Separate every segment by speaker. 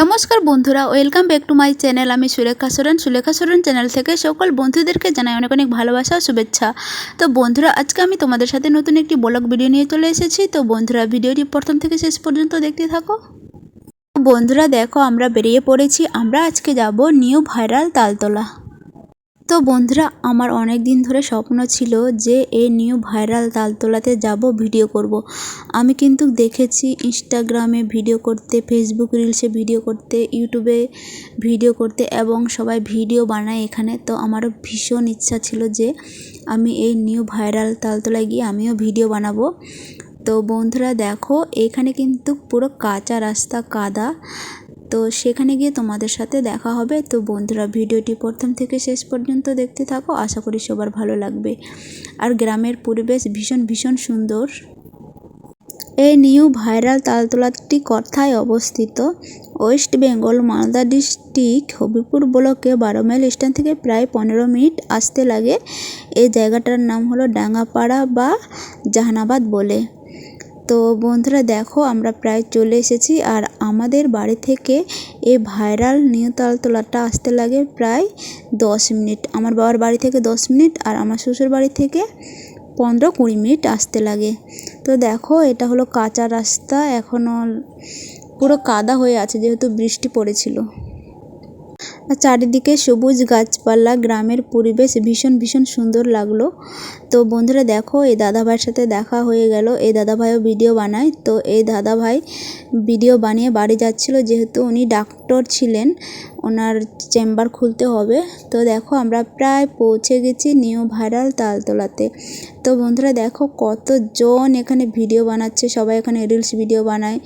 Speaker 1: নমস্কার বন্ধুরা welcome back to my channel আমি সুলেখা সোরেন। সুলেখা সোরেন চ্যানেল থেকে সকল বন্ধুদেরকে জানাই অনেক অনেক ভালোবাসা ও শুভেচ্ছা। তো বন্ধুরা, আজকে আমি তোমাদের সাথে নতুন একটি ব্লগ ভিডিও নিয়ে চলে এসেছি। তো বন্ধুরা, ভিডিওটি প্রথম থেকে শেষ পর্যন্ত দেখতে থাকো। বন্ধুরা, দেখো আমরা বেরিয়ে পড়েছি। আমরা আজকে যাব নিউ ভাইরাল তালতলা। তো বন্ধুরা, আমার অনেক দিন ধরে স্বপ্ন ছিল যে এই নিউ ভাইরাল তালতলাতে যাব ভিডিও করব। আমি কিন্তু দেখেছি ইনস্টাগ্রামে ভিডিও করতে ফেসবুক রিলসে ভিডিও করতে ইউটিউবে ভিডিও করতে এবং সবাই ভিডিও বানায় এখানে। তো আমারও ভীষণ ইচ্ছা ছিল যে আমি এই নিউ ভাইরাল তালতলায় গিয়ে আমিও ভিডিও বানাবো। তো বন্ধুরা, দেখো, এখানে কিন্তু পুরো কাঁচা রাস্তা, কাদা। তো সেখানে গিয়ে তোমাদের সাথে দেখা হবে। তো বন্ধুরা, ভিডিওটি প্রথম থেকে শেষ পর্যন্ত দেখতে থাকো। আশা করি সবার ভালো লাগবে। আর গ্রামের পরিবেশ ভীষণ ভীষণ সুন্দর। এই নিউ ভাইরাল তালতলাটি কথায় অবস্থিত? West Bengal, Malda district, Habibpur ব্লকে বারো মাইল স্ট্যান্ড থেকে প্রায় পনেরো মিনিট আসতে লাগে। এই জায়গাটার নাম হলো ডাঙ্গাপাড়া বা জাহানাবাদ বলে। তো বন্ধুরা দেখো, আমরা প্রায় চলে এসেছি আর আমাদের বাড়ি থেকে এই ভাইরাল নিউ তালতলাটা আসতে লাগে প্রায় দশ মিনিট। আমার বাবার বাড়ি থেকে দশ মিনিট আর আমার শ্বশুর বাড়ি থেকে পনেরো কুড়ি মিনিট আসতে লাগে। তো দেখো, এটা হলো কাঁচা রাস্তা এখনও পুরো কাদা হয়ে আছে যেহেতু বৃষ্টি পড়েছিল। চারিদিকে সবুজ গাছপালা, গ্রামের পরিবেশ ভীষণ ভীষণ সুন্দর লাগল। তো বন্ধুরা দেখো, এই দাদাভাইয়ের সাথে দেখা হয়ে গেল। এই দাদাভাইও ভিডিও বানায়। তো এই দাদাভাই ভিডিও বানিয়ে বাড়ি যাচ্ছিল, যেহেতু উনি ডাক্তার ছিলেন। ওনার চেম্বার খুলতে হবে। তো দেখো আমরা প্রায় পৌঁছে গেছি নিউ ভাইরাল তালতলাতে। তো বন্ধুরা দেখো কতজন এখানে ভিডিও বানাচ্ছে, সবাই এখানে রিলস ভিডিও বানায়,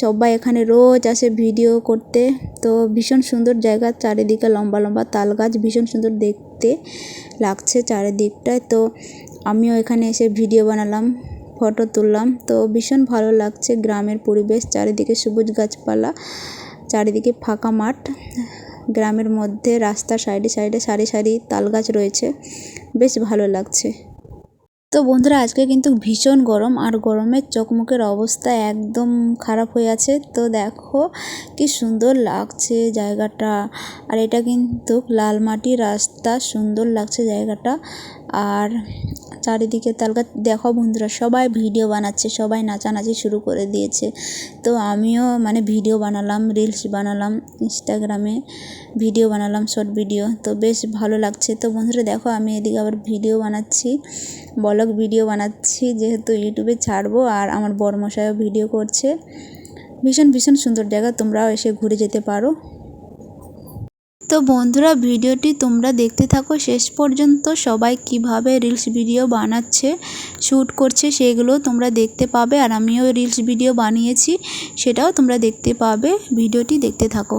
Speaker 1: সবাই এখানে রোজ আসে ভিডিও করতে। তো ভীষণ সুন্দর জায়গা, চারিদিকে লম্বা লম্বা তাল গাছ, ভীষণ সুন্দর দেখতে লাগছে চারিদিকটায়। তো আমিও এখানে এসে ভিডিও বানালাম, ফটো তুললাম। তো ভীষণ ভালো লাগছে গ্রামের পরিবেশ, চারিদিকে সবুজ গাছপালা, চারিদিকে ফাঁকা মাঠ। গ্রামের মধ্যে রাস্তার সাইডে সাইডে সারি সারি তাল গাছ রয়েছে। বেশ ভালো লাগছে। তো বন্ধুরা, আজকে কিন্তু ভীষণ গরম আর গরমের চোখমুখের অবস্থা একদম খারাপ হয়ে আছে। তো দেখো কি সুন্দর লাগছে জায়গাটা। আর এটা কিন্তু লাল মাটি রাস্তা, সুন্দর লাগছে জায়গাটা। আর চারিদিকে তালগাছ দেখো বন্ধুরা, সবাই ভিডিও বানাচ্ছে, সবাই নাচানাচি শুরু করে দিয়েছে। তো আমিও মানে ভিডিও বানালাম রিলস বানালাম ইনস্টাগ্রামে ভিডিও বানালাম শর্ট ভিডিও তো বেশ ভালো লাগছে। তো বন্ধুরা, দেখো আমি এদিকে আবার ভিডিও বানাচ্ছি ব্লগ ভিডিও বানাচ্ছি, যেহেতু ইউটিউবে ছাড়বো আর আমার বরমশাইও ভিডিও করছে। ভীষণ ভীষণ সুন্দর জায়গা, তোমরাও এসে ঘুরে যেতে পারো। তো বন্ধুরা, ভিডিওটি তোমরা দেখতে থাকো। শেষ পর্যন্ত সবাই কীভাবে রিলস ভিডিও বানাচ্ছে, শ্যুট করছে, সেগুলো তোমরা দেখতে পাবে। আর আমিও রিলস ভিডিও বানিয়েছি, সেটাও তোমরা দেখতে পাবে। ভিডিওটি দেখতে থাকো।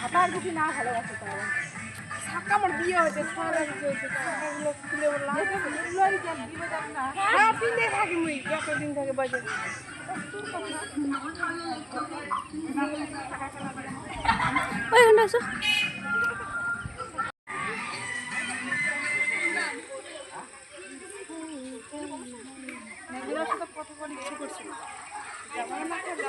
Speaker 2: ভাতার যদি না ভালোবাসে তাহলে সাক্কা আমার বিয়ে হয়েছে ছয় লাগে হয়েছে ওগুলো খুলে যান দিবে হ্যাঁ পিনে থাকি মুই যতদিন থাকে বাজে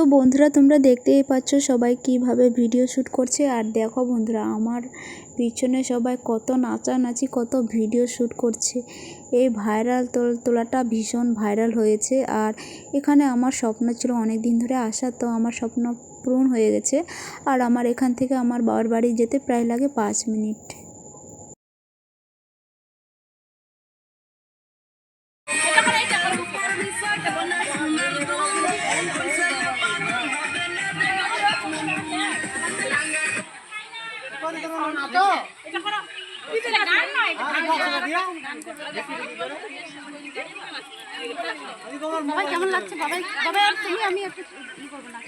Speaker 1: তো বন্ধুরা, তোমরা দেখতেই পাচ্ছ সবাই কীভাবে ভিডিও শ্যুট করছে। আর দেখো বন্ধুরা, আমার পিছনে সবাই কত নাচানাচি, কত ভিডিও শ্যুট করছে। এই ভাইরাল তোলাটা ভীষণ ভাইরাল হয়েছে। আর এখানে আমার স্বপ্ন ছিল অনেক দিন ধরে আসা, তো আমার স্বপ্ন পূরণ হয়ে গেছে। আর আমার এখান থেকে আমার বাবার বাড়ি যেতে প্রায় লাগে পাঁচ মিনিট।
Speaker 2: কেমন লাগছে? বাবা আর তুমি আমি একটু ই করব না।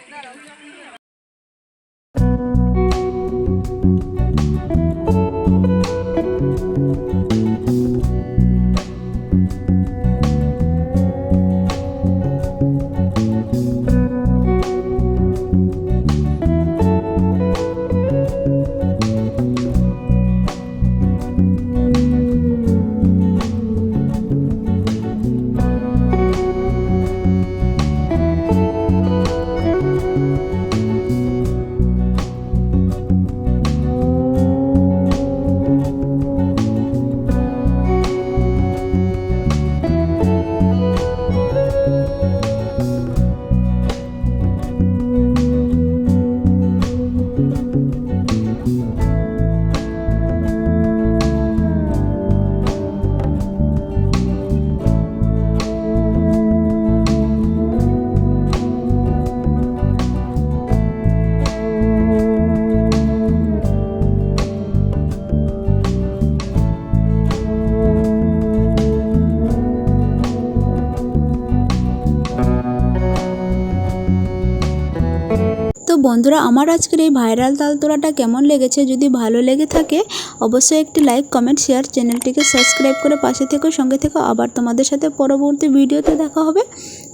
Speaker 1: বন্ধুরা, আমার আজকের এই ভাইরাল তাল তোলাটা কেমন লেগেছে? যদি ভালো লেগে থাকে, অবশ্যই একটি লাইক কমেন্ট শেয়ার চ্যানেলটিকে সাবস্ক্রাইব করে পাশে থেকো। সঙ্গে থেকো, আবার তোমাদের সাথে পরবর্তী ভিডিওতে দেখা হবে।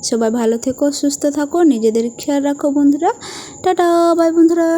Speaker 1: সবাই ভালো থেকো, সুস্থ থাকো, নিজেদের খেয়াল রাখো বন্ধুরা। টাটা বাই বন্ধুরা।